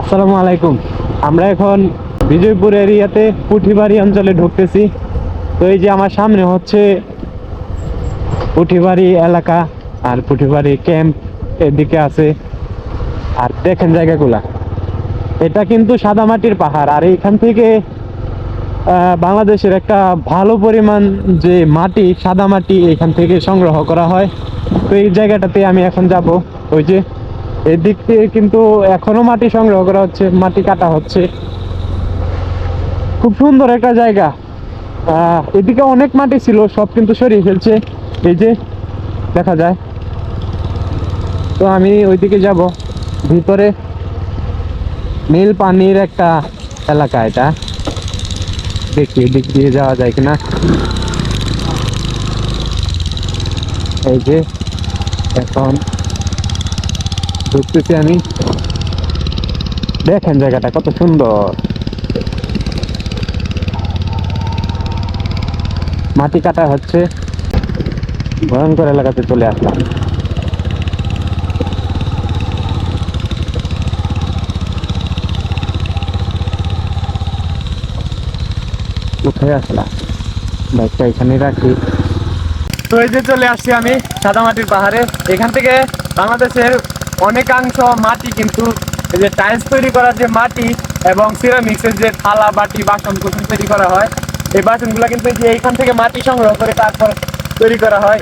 আসসালামু আলাইকুম। আমরা এখন বিজয়পুর এরিয়াতে পুঠিবাড়ি অঞ্চলে ঢুকতেছি। তো এই যে আমার সামনে হচ্ছে পুঠিবাড়ি এলাকা আর পুঠিবাড়ি ক্যাম্প এদিকে আছে। আর দেখেন জায়গাগুলা। এটা কিন্তু সাদামাটির পাহাড়। আর এইখান থেকে বাংলাদেশের একটা ভালো পরিমাণ যে মাটি সাদা মাটি এখান থেকে সংগ্রহ করা হয়। তো এই জায়গাটাতে আমি এখন যাব। ওই যে এদিক থেকে কিন্তু এখনও মাটি সংগ্রহ করা হচ্ছে, মাটি কাটা হচ্ছে। খুব সুন্দর একটা জায়গা। এদিকে অনেক মাটি ছিল, সব কিন্তু সরিয়ে ফেলছে। এই যে, দেখা যায়। তো আমি ওইদিকে যাব। ভিতরে নীল পানির একটা এলাকা এটা। দেখি এদিক দিয়ে যাওয়া যায় কিনা। এই যে, এখন ঢুকতেছি আমি। দেখেন জায়গাটা কত সুন্দর। মাটি কাটা হচ্ছে। ভয়ঙ্কর এলাকাতে চলে আসলাম। উঠে আসলাম। বাইকটা এখানে রাখি। তো এই যে চলে আসছি আমি সাদামাটির পাহাড়ে। এখান থেকে বাংলাদেশের অনেকাংশ মাটি কিন্তু এই যে টাইলস তৈরি করার যে মাটি এবং সিরামিক্সের যে থালা, বাটি, বাসন কুসন তৈরি করা হয়, এই বাসনগুলো কিন্তু এইখান থেকে মাটি সংগ্রহ করে তারপর তৈরি করা হয়।